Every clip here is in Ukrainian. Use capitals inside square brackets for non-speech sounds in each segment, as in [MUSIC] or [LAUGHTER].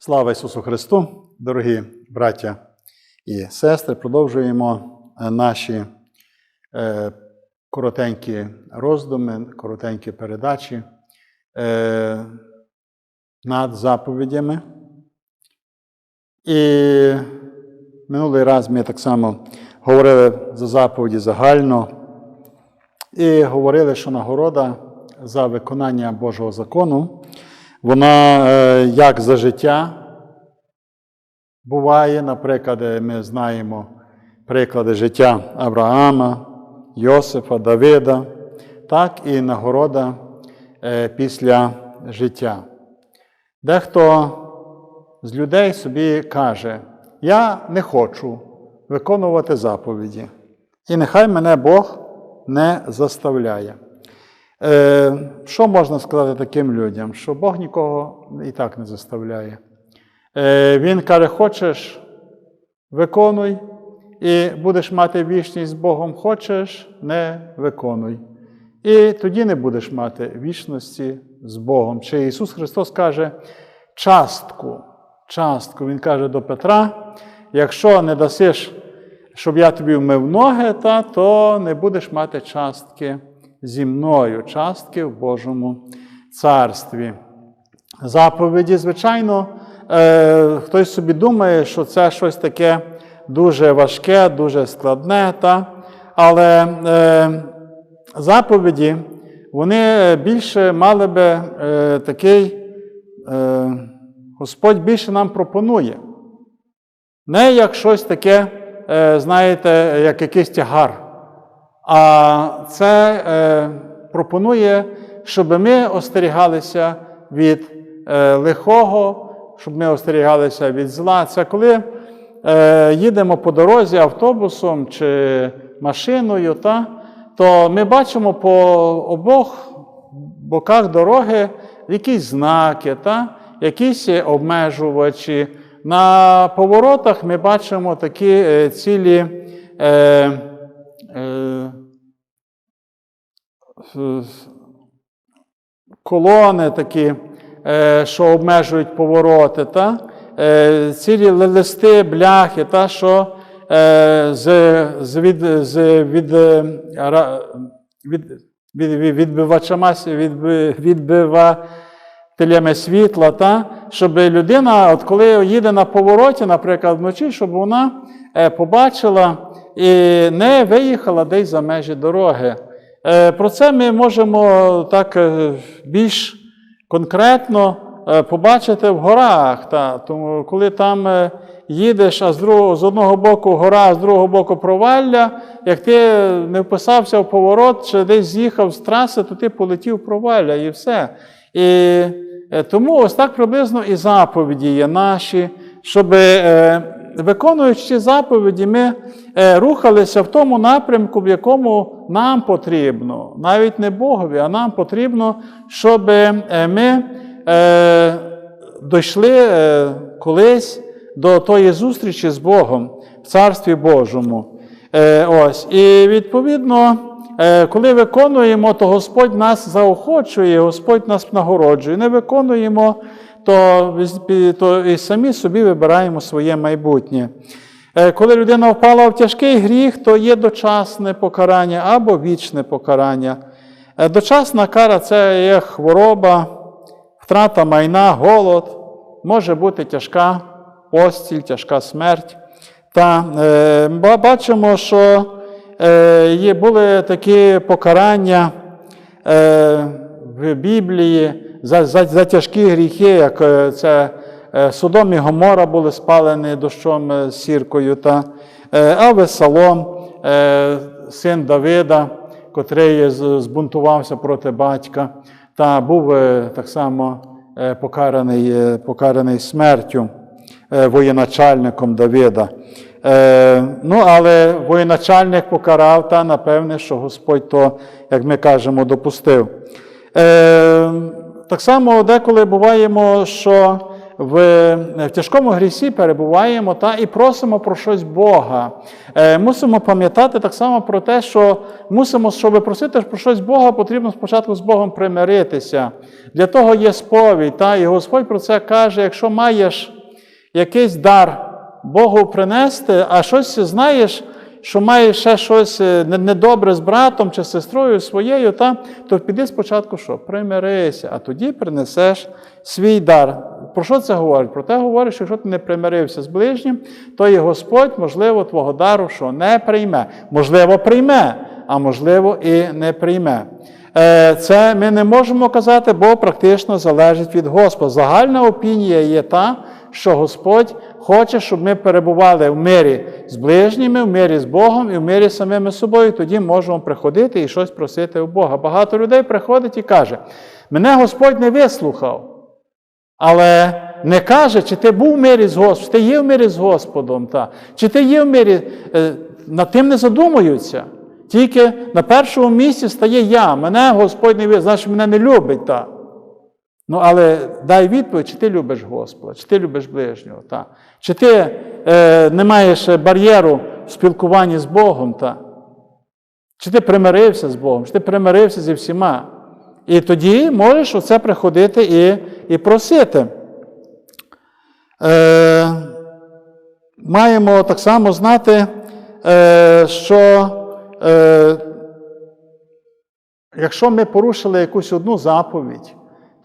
Слава Ісусу Христу, дорогі браття і сестри, продовжуємо е, наші е, коротенькі роздуми, коротенькі передачі е, над заповідями. І минулий раз ми так само говорили за заповіді загально і говорили, що нагорода за виконання Божого закону, вона е, як за життя буває, наприклад, ми знаємо приклади життя Авраама, Йосифа, Давида, так і нагорода е, після життя. Дехто з людей собі каже, я не хочу виконувати заповіді, і нехай мене Бог не заставляє. Е, Що можна сказати таким людям? Що Бог нікого і так не заставляє. Е, Він каже, хочеш, виконуй, і будеш мати вічність з Богом, хочеш, не виконуй. І тоді не будеш мати вічності з Богом. Чи Ісус Христос каже частку, частку. Він каже до Петра: якщо не дасиш, щоб я тобі вмив ноги, та, то не будеш мати частки зі мною, частки в Божому царстві. Заповіді, звичайно, е, хтось собі думає, що це щось таке дуже важке, дуже складне, та? але е, заповіді вони більше мали би е, такий, е, Господь більше нам пропонує. Не як щось таке, е, знаєте, як якийсь тягар. А це е, пропонує, щоб ми остерігалися від е, лихого, щоб ми остерігалися від зла. Це коли е, їдемо по дорозі автобусом чи машиною, та, то ми бачимо по обох боках дороги якісь знаки, та, якісь обмежувачі. На поворотах ми бачимо такі е, цілі. Е, Е, колони такі, е, що обмежують повороти, та? Е, цілі листи, бляхи, та, що з, з, від, з від, від, від, від, відбивачами, від, відбивателями світла, та? щоб людина, от коли їде на повороті, наприклад, вночі, щоб вона побачила і не виїхала десь за межі дороги. Е, про це ми можемо так е, більш конкретно е, побачити в горах. Та, Тому коли там їдеш, а з другого, з одного боку гора, а з другого боку провалля, як ти не вписався в поворот чи десь з'їхав з траси, то ти полетів в провалля і все. І тому ось так приблизно і заповіді є наші, щоб виконуючи заповіді, ми е, рухалися в тому напрямку, в якому нам потрібно, навіть не Богові, а нам потрібно, щоб е, ми е, дійшли колись до тої зустрічі з Богом в Царстві Божому. Ось. І відповідно, коли виконуємо, то Господь нас заохочує, Господь нас нагороджує. Не виконуємо то, то і самі собі вибираємо своє майбутнє. Е, коли людина впала в тяжкий гріх, то є дочасне покарання або вічне покарання. Е, дочасна кара це є хвороба, втрата майна, голод, може бути тяжка постіль, тяжка смерть. Та е, бачимо, що е, були такі покарання е, в Біблії за за, за тяжкі гріхи, як е, це е, Содом і Гомора були спалені дощом е, сіркою, та Авесалом, син Давида, котрий збунтувався проти батька, та був так само покараний, покараний смертю воєначальником Давида. Ну, але воєначальник покарав, та напевне, що Господь то, як ми кажемо, допустив. Так само деколи буваємо, що в, в тяжкому грісі перебуваємо та і просимо про щось Бога. Е, Мусимо пам'ятати так само про те, що мусимо, щоб просити про щось Бога, потрібно спочатку з Богом примиритися. Для того є сповідь. Та, І Господь про це каже: якщо маєш якийсь дар Богу принести, а щось знаєш, що маєш ще щось е, недобре з братом чи сестрою своєю, та, то піди спочатку що? Примирися, а тоді принесеш свій дар. Про що це говорить? Про те говорить, що якщо ти не примирився з ближнім, то і Господь, можливо, твого дару що не прийме. Можливо, прийме, а можливо, і не прийме. Е, Це ми не можемо казати, бо практично залежить від Господа. Загальна опінія є та, що Господь хоче, щоб ми перебували в мирі з ближніми, в мирі з Богом і в мирі з самими собою. Тоді можемо приходити і щось просити у Бога. Багато людей приходить і каже: мене Господь не вислухав. Але не каже, чи ти був в мирі з Господом, чи ти є в мирі з Господом, та, чи ти є в мирі, е, над тим не задумуються. Тільки на першому місці стає я. Мене Господь не вислухав, значить мене не любить. Та. Ну, але дай відповідь, чи ти любиш Господа, чи ти любиш ближнього, та. чи ти е, не маєш бар'єру в спілкуванні з Богом, та. чи ти примирився з Богом, чи ти примирився зі всіма. І тоді можеш оце приходити і, і просити. Е, маємо так само знати, е, що е, якщо ми порушили якусь одну заповідь,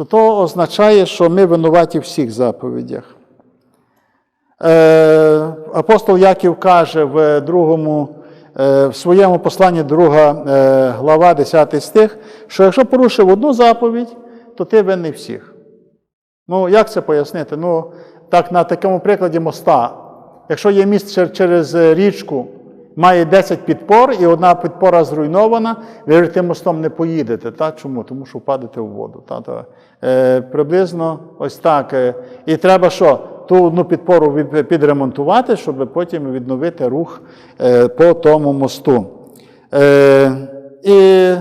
то то означає, що ми винуваті в всіх заповідях. Е, апостол Яків каже в другому, е, в своєму посланні, 2 е, глава, 10 стих, що якщо порушив одну заповідь, то ти винний всіх. Ну, як це пояснити? Ну, так на такому прикладі моста. Якщо є міст через річку, має 10 підпор, і одна підпора зруйнована, ви тим мостом не поїдете. Та? Чому? Тому що впадете в воду. Та? То, е, приблизно ось так. Е, і треба що? Ту одну підпору підремонтувати, щоб потім відновити рух е, по тому мосту. Е, і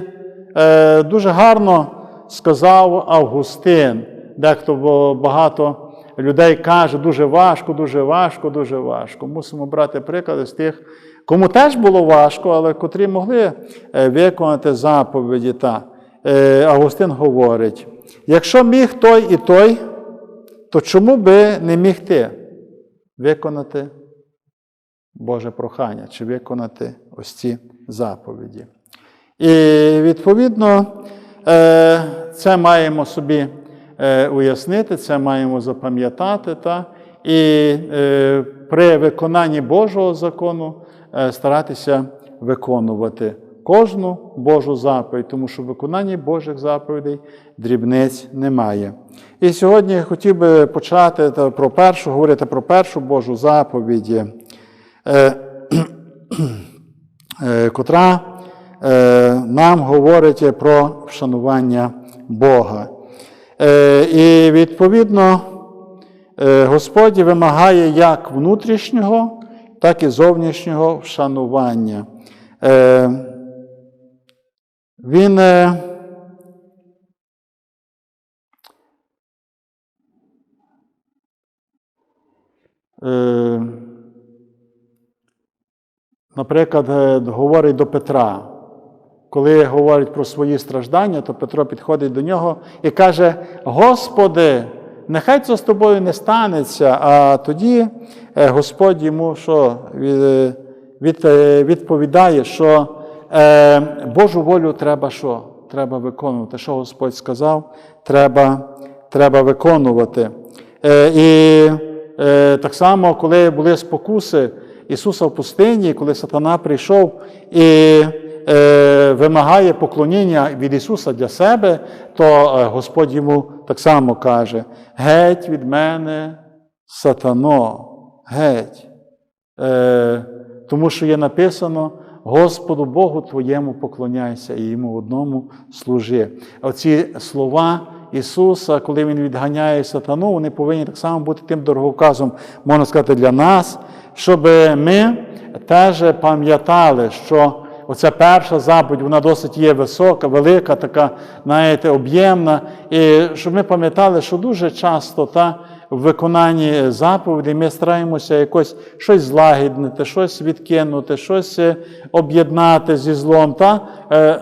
е, дуже гарно сказав Августин. Дехто багато людей каже, дуже важко, дуже важко, дуже важко. Мусимо брати приклади з тих, кому теж було важко, але котрі могли е, виконати заповіді. Та. Е, Августин говорить: якщо міг той і той, то чому би не міг ти виконати Боже прохання чи виконати ось ці заповіді? І відповідно е, це маємо собі уяснити, це маємо запам'ятати. Та? І при виконанні Божого закону старатися виконувати кожну Божу заповідь, тому що в виконанні Божих заповідей дрібниць немає. І сьогодні я хотів би почати про першу, говорити про першу Божу заповідь, е, [CLEARS THROAT] е, котра е, нам говорить про вшанування Бога. Е, І відповідно е, Господь вимагає як внутрішнього, так і зовнішнього вшанування. Е, Він е, е, наприклад, е, говорить до Петра. Коли говорить про свої страждання, то Петро підходить до нього і каже: Господи, нехай це з тобою не станеться. А тоді е, Господь йому що від, від, е, відповідає, що е, Божу волю треба що? Треба виконувати. Що Господь сказав, треба, треба виконувати. Е, і е, так само, коли були спокуси Ісуса в пустині, коли сатана прийшов і е, вимагає поклоніння від Ісуса для себе, то е, Господь йому так само каже: Геть від мене, сатано, геть. Е, тому що є написано: Господу Богу твоєму поклоняйся і йому одному служи. Оці слова Ісуса, коли Він відганяє сатану, вони повинні так само бути тим дороговказом, можна сказати, для нас, щоб ми теж пам'ятали, що оця перша заповідь, вона досить є висока, велика, така, знаєте, об'ємна. І щоб ми пам'ятали, що дуже часто та, в виконанні заповідей ми стараємося якось щось злагіднити, щось відкинути, щось е, об'єднати зі злом. Та? Е,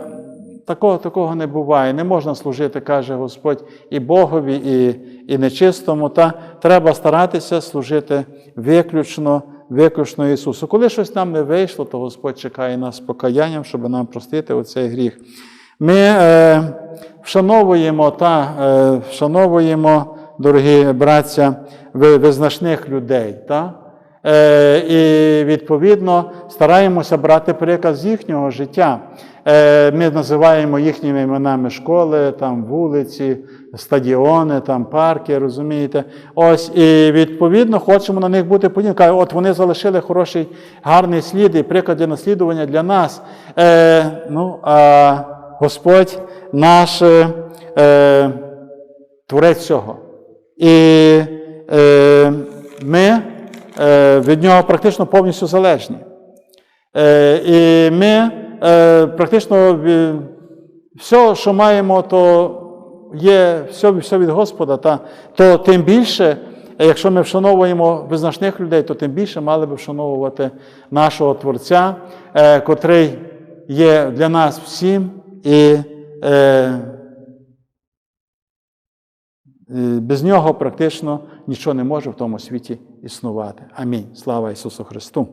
Такого, такого не буває. Не можна служити, каже Господь, і Богові, і, і нечистому. Та треба старатися служити виключно, виключно Ісусу. Коли щось нам не вийшло, то Господь чекає нас покаянням, щоб нам простити оцей гріх. Ми е, вшановуємо та е, вшановуємо, дорогі браття, визначних людей. Та? Е, і відповідно стараємося брати приклад з їхнього життя. Е, Ми називаємо їхніми іменами школи, там вулиці, стадіони, там парки, розумієте. Ось і відповідно хочемо на них бути. Кажуть, От вони залишили хороший, гарний слід і приклади наслідування для нас. Е, ну, а Господь наш е, творець цього. І е, ми е, від нього практично повністю залежні. Е, і ми е, практично все, що маємо, то є все, все від Господа. Та, то тим більше, е, якщо ми вшановуємо визначних людей, то тим більше мали би вшановувати нашого Творця, е, котрий є для нас всім і е, е, без нього практично нічого не може в тому світі існувати. Амінь. Слава Ісусу Христу!